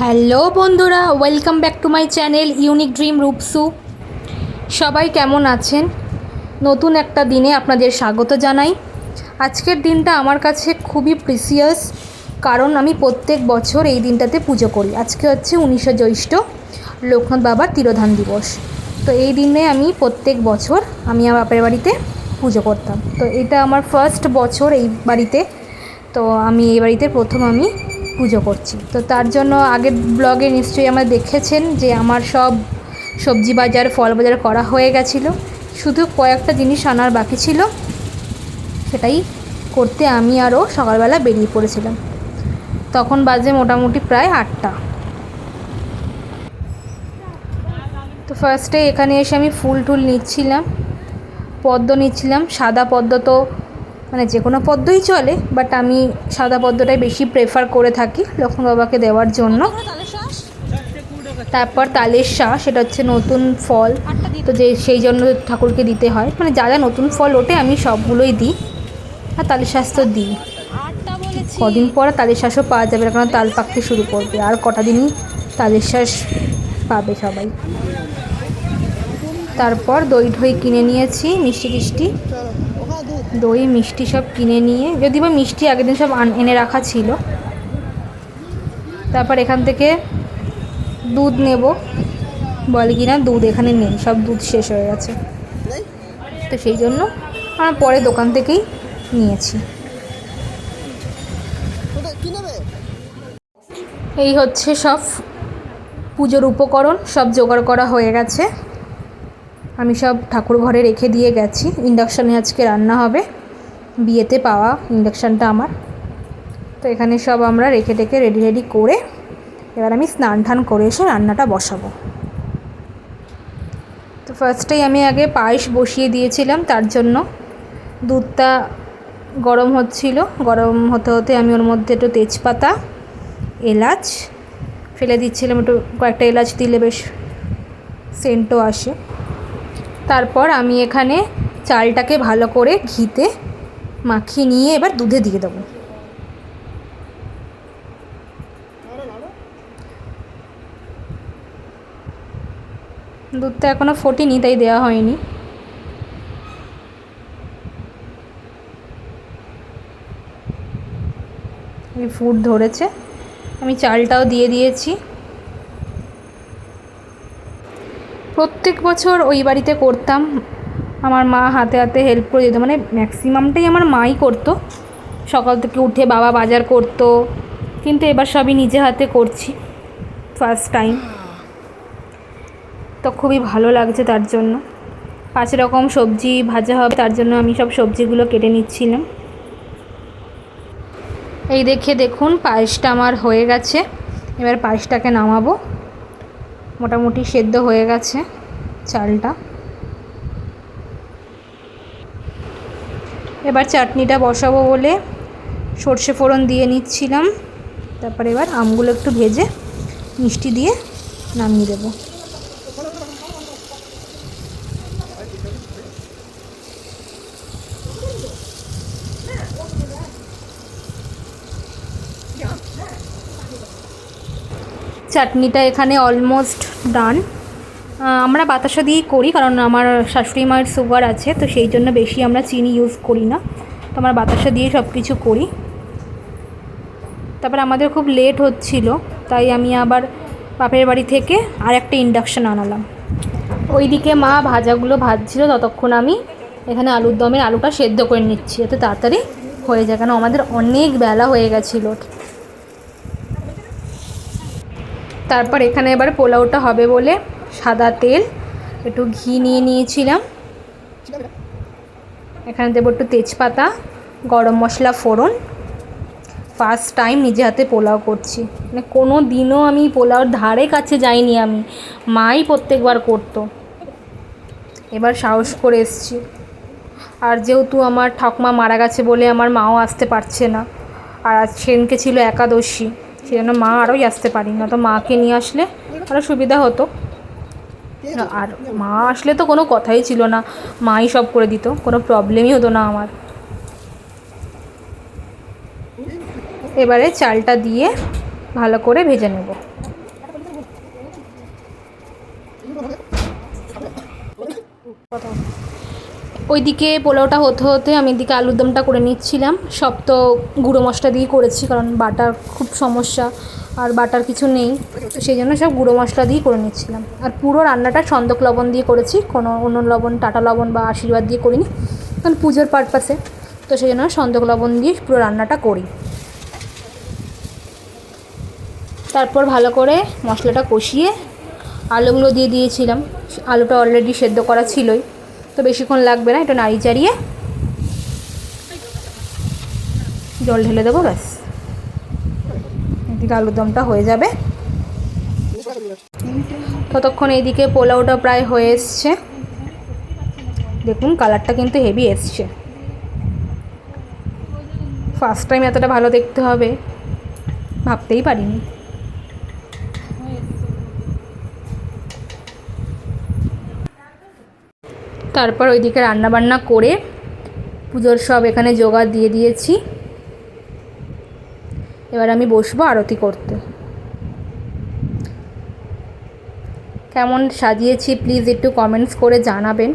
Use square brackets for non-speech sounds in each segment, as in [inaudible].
Hello বন্ধুরা, welcome back to my channel unique dream Rupsu. সবাই কেমন আছেন? নতুন একটা দিনে আপনাদের স্বাগত জানাই। আজকের দিনটা আমার কাছে খুবই প্রিসিয়াস কারণ আমি প্রত্যেক বছর এই দিনটাতে পুজো করি। আজকে হচ্ছে উনিশে জ্যৈষ্ঠ, লোকনাথ বাবার তিরোধান দিবস। তো এই দিনে আমি প্রত্যেক বছর আমি আমার বাপের বাড়িতে পুজো করতাম। তো এটা আমার ফার্স্ট বছর এই বাড়িতে। তো আমি এই বাড়িতে প্রথম আমি পুজো করছি। তো তার জন্য আগের ব্লগে নিশ্চয়ই আমরা দেখেছেন যে আমার সব সবজি বাজার, ফল বাজার করা হয়ে গেছিল। শুধু কয়েকটা জিনিস আনার বাকি ছিল। সেটাই করতে আমি আরও সকালবেলা বেরিয়ে পড়েছিলাম। তখন বাজে মোটামুটি প্রায় আটটা। তো ফার্স্টে এখানে এসে আমি ফুল টুল নিচ্ছিলাম, পদ্ম নিচ্ছিলাম, সাদা পদ্ম তো মানে যে কোনো পদ্মই চলে বাট আমি সাদা পদ্মটাই বেশি প্রেফার করে থাকি লক্ষ্মণ বাবাকে দেওয়ার জন্য। তারপর তালের শাঁস, সেটা হচ্ছে নতুন ফল। তো যে, সেই জন্য ঠাকুরকে দিতে হয়। মানে যা যা নতুন ফল ওঠে, আমি সবগুলোই দিই। আর তালের শাঁস তো দিই। কদিন পর তালের শাঁসও পাওয়া যাবে কারণ তাল পাকতে শুরু করবে। আর কটা দিনই তালের শাঁস পাবে সবাই। তারপর দই ঠই কিনে নিয়েছি, মিষ্টি টিষ্টি। দই মিষ্টি সব কিনে নিয়ে যদি বা মিষ্টি আগের দিন সব এনে রাখা ছিল। তারপর এখান থেকে দুধ নেব। বলে কি না দুধ এখানে নেই সব দুধ শেষ হয়ে গেছে। তো সেই জন্য আমরা পরে দোকান থেকেই নিয়েছি। এই হচ্ছে সব পুজোর উপকরণ সব জোগাড় করা হয়ে গেছে। আমি সব ঠাকুর ঘরে রেখে দিয়ে গেছি। ইন্ডাকশানে আজকে রান্না হবে। বিয়েতে পাওয়া ইন্ডাকশানটা আমার। তো এখানে সব আমরা রেখে টেখে রেডি রেডি করে এবার আমি স্নান টান করে এসে রান্নাটা বসাবো। তো ফার্স্টেই আমি আগে পায়েস বসিয়ে দিয়েছিলাম, তার জন্য দুধটা গরম হচ্ছিল। গরম হতে হতে আমি ওর মধ্যে একটু তেজপাতা, এলাচ ফেলে দিচ্ছিলাম, একটু কয়েকটা এলাচ দিলে বেশ সেন্টও আসে। তারপর আমি এখানে চালটাকে ভালো করে ঘিতে মাখিয়ে নিয়ে এবার দুধে দিয়ে দেবো। দুধটা এখনও ফোটেনি, তাই দেওয়া হয়নি। ফুট ধরেছে। আমি চালটাও দিয়ে দিয়েছি। প্রত্যেক বছর ওই বাড়িতে করতাম। আমার মা হাতে হাতে হেল্প করে দিত। মানে ম্যাক্সিমামটাই আমার মাই করতো। সকাল থেকে উঠে বাবা বাজার করতো। কিন্তু এবার সবই নিজে হাতে করছি। ফার্স্ট টাইম তো খুবই ভালো লাগছে তার জন্য। পাঁচ রকম সবজি ভাজা হবে, তার জন্য আমি সব সবজিগুলো কেটে নিচ্ছিলাম। এই দেখে দেখুন, পায়েসটা আমার হয়ে গেছে। এবার পায়েসটাকে নামাবো। মোটামুটি সেদ্ধ হয়ে গেছে চালটা। এবার চাটনিটা বসাবো বলে সর্ষে ফোড়ন দিয়ে নিচ্ছিলাম। তারপরে এবার আমগুলো একটু ভেজে মিষ্টি দিয়ে নামিয়ে দেবো। চাটনিটা এখানে অলমোস্ট ডান আমরা বাতাসা দিয়েই করি, কারণ আমার শাশুড়ি মায়ের সুগার আছে, তো সেই জন্য বেশি আমরা চিনি ইউজ করি না। তো আমরা বাতাসা দিয়ে সব কিছু করি। তারপর আমাদের খুব লেট হচ্ছিল, তাই আমি আবার বাপের বাড়ি থেকে আর একটা ইন্ডাকশান আনালাম। ওইদিকে মা ভাজাগুলো ভাজছিল, ততক্ষণ আমি এখানে আলুর দমের আলুটা সেদ্ধ করে নিচ্ছি যাতে তাড়াতাড়ি হয়ে যায়, কেন আমাদের অনেক বেলা হয়ে গেছিল। তারপর এখানে এবার পোলাওটা হবে বলে সাদা তেল, একটু ঘি নিয়ে নিয়েছিলাম। এখানে দেবো একটু তেজপাতা, গরম মশলা, ফোড়ন। ফার্স্ট টাইম নিজে হাতে পোলাও করছি। মানে কোনো দিনও আমি পোলাওর ধারে কাছে যাইনি আমি। মাই প্রত্যেকবার করতো। এবার সাহস করে এসছি। আর যেহেতু আমার ঠাকুমা মারা গেছে বলে আমার মাও আসতে পারছে না। আর আজ সেদিনকে ছিল একাদশী। সেই জন্য মা আরোই আসতে পারি না তো মাকে নিয়ে আসলে আরও সুবিধা হতো। আর মা আসলে তো কোনো কথাই ছিল না, মাই সব করে দিত, কোনো প্রবলেমই হতো না আমার। এবারে চালটা দিয়ে ভালো করে ভেজে নেব কথা বল। ওইদিকে পোলাওটা হতে হতে আমি এদিকে আলুর দমটা করে নিচ্ছিলাম। সব তো গুঁড়ো মশলা দিয়েই করেছি, কারণ বাটার খুব সমস্যা আর বাটার কিছু নেই। তো সেই জন্য সব গুঁড়ো মশলা দিয়েই করে নিচ্ছিলাম। আর পুরো রান্নাটা সন্দক লবণ দিয়ে করেছি, কোনো অন্য লবণ, টাটা লবণ বা আশীর্বাদ দিয়ে করিনি, কারণ পুজোর পারপাসে তো সেই জন্য সন্দক লবণ দিয়ে পুরো রান্নাটা করি। তারপর ভালো করে মশলাটা কষিয়ে আলুগুলো দিয়ে দিয়েছিলাম। আলুটা অলরেডি সেদ্ধ করা ছিলই। তো বেশিক্ষণ লাগবে না একটু নাড়ি চাড়িয়ে জল ঢেলে দেবো, ব্যাস। এদিকে আলুর দমটা হয়ে যাবে। ততক্ষণ এইদিকে পোলাওটা প্রায় হয়ে এসছে। দেখুন, কালারটা কিন্তু হেভি এসছে। ফার্স্ট টাইম এতটা ভালো দেখতে হবে। ভাবতেই পারিনি। তারপর ওইদিকে রান্নাবান্না করে পুজোর সব এখানে জোগাড় দিয়ে দিয়েছি। এবার আমি বসবো আরতি করতে। কেমন সাজিয়েছি, প্লিজ একটু কমেন্টস করে জানাবেন।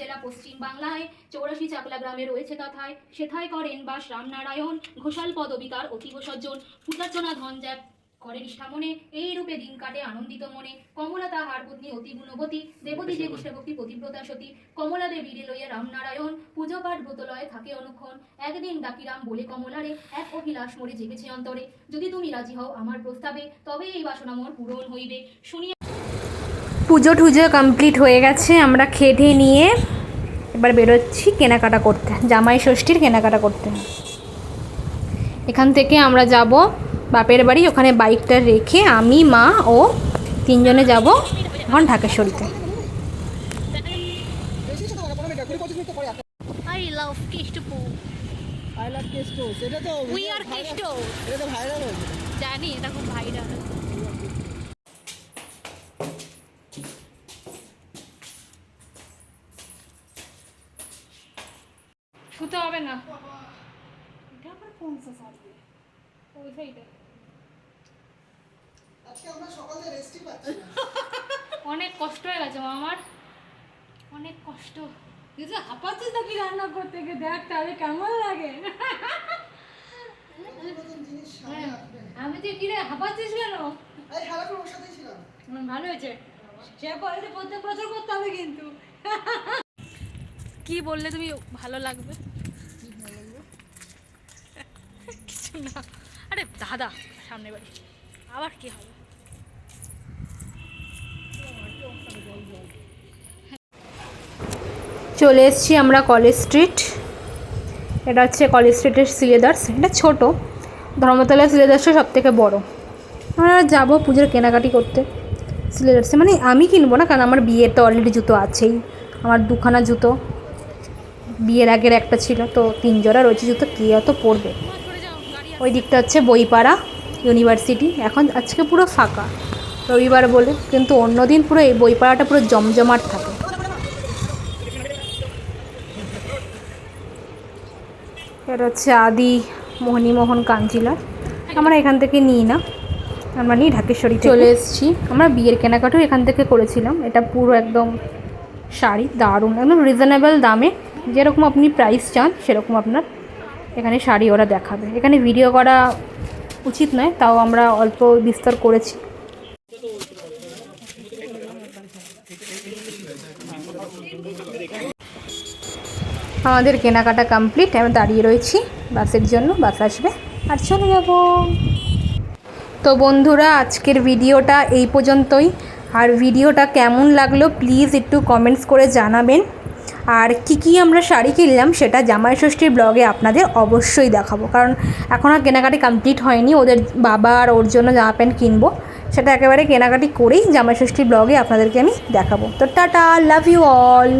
জেলা পশ্চিম বাংলায়, চৌরাশি চাকলা গ্রামে রয়েছে তথায়। সেথায় করেন বাস রামনারায়ণ, ঘোষাল পদবী তার অতীব সজ্জন। পূজার্চনা ধন জ্যাপ করে নিষ্ঠা মনে এই রূপে দিন কাটে আনন্দিত মনে। কমলা তাহার পত্নী অতি গুণবতী। দেবতী যে কৃষ্ণভক্তি পতিব্রতা সতী। কমলা দেবীরে লইয়া রামনারায়ণ। পুজো পাঠ ব্রতলয়ে থাকে অনুক্ষণ। একদিন ডাকিরাম বলে কমলারে এক অভিলাষ মরে জেগেছে অন্তরে। যদি তুমি রাজি হও আমার প্রস্তাবে, তবে এই বাসনা মোর পূরণ হইবে। শুনিয়া পুজো টুজো কমপ্লিট হয়ে গেছে আমরা খেটে নিয়ে এবার বেরোচ্ছি কেনাকাটা করতে জামাই ষষ্ঠীর কেনাকাটা করতে। এখান থেকে আমরা যাব বাপের বাড়ি ওখানে বাইকটা রেখে আমি মা ও তিনজনে যাব এখন ঢাকেশ্বরীতে। I love Kishtupu. I love Keshto সেটা তো We are Kishto. এটা তো ভাইরাল হয়েছে জানি এটা খুব ভাইরাল হবে না। এটা আবার পঞ্চাশ আসবে? ওই সাইডে আজকে আমরা সকালে রেস্টই পাচ্ছি [laughs] অনেক কষ্ট হয়ে গেছে মা আমার। অনেক কষ্ট। তুই যে হাঁপাচ্ছিস নাকি রান্না করতে গিয়ে? দেখ তাহলে কেমন লাগে। হ্যাঁ। আমি তুই কিরে হাঁপাচ্ছিস কেন? ভালো হয়েছে। সে কলেজে প্রত্যেক বছর করতে হবে কিন্তু। কি বললে তুমি? ভালো লাগবে। না। আরে দাদা সামনে বাড়ি। আবার কি হবে? চলে এসেছি আমরা কলেজ স্ট্রিট। এটা হচ্ছে কলেজ স্ট্রিটের সিলেদার্স। এটা ছোট। ধর্মতলা সিলেদার্সটা সব থেকে বড়। আমরা যাব পুজোর কেনাকাটি করতে সিলেদার্সে। মানে আমি কিনবো না, কারণ আমার বিয়ের তো অলরেডি জুতো আছেই। আমার দুখানা জুতো। বিয়ের আগের একটা ছিল, তো তিন জোড়া রয়েছে জুতো কে অত পরবে? ওই দিকটা হচ্ছে বইপাড়া ইউনিভার্সিটি। এখন আজকে পুরো ফাঁকা। রবিবার বলে কিন্তু অন্য দিন পুরো এই বইপাড়াটা পুরো জমজমাট থাকে। এটা হচ্ছে আদি মোহনীমোহন কাঞ্জিলার। আমরা এখান থেকে নিই না। আমরা নিই ঢাকেশ্বরী চলে এসেছি। আমরা বিয়ের কেনাকাটাও এখান থেকে করেছিলাম। এটা পুরো একদম শাড়ি দারুণ একদম রিজনেবল দামে। যেরকম আপনি প্রাইস চান সেরকম আপনার এখানে শাড়ি ওরা দেখাবে। এখানে ভিডিও করা উচিত নয়, তাও আমরা অল্প বিস্তর করেছি। আমাদের কেনাকাটা কমপ্লিট আমি দাঁড়িয়ে রয়েছি বাসের জন্য, বাস আসবে, আর চলে যাব। তো বন্ধুরা, আজকের ভিডিওটা এই পর্যন্তই। আর ভিডিওটা কেমন লাগল প্লিজ একটু কমেন্টস করে জানাবেন। আর কি কি আমরা শাড়ি কিনলাম সেটা জামাই ষষ্ঠীর ব্লগে আপনাদের অবশ্যই দেখাবো। কারণ এখন আর কেনাকাটি কমপ্লিট হয়নি, ওদের বাবা আর ওর জন্য জামা প্যান্ট কিনবো, সেটা একেবারে কেনাকাটি করেই জামাই ষষ্ঠীর ব্লগে আপনাদেরকে আমি দেখাবো। তো টাটা লাভ ইউ অল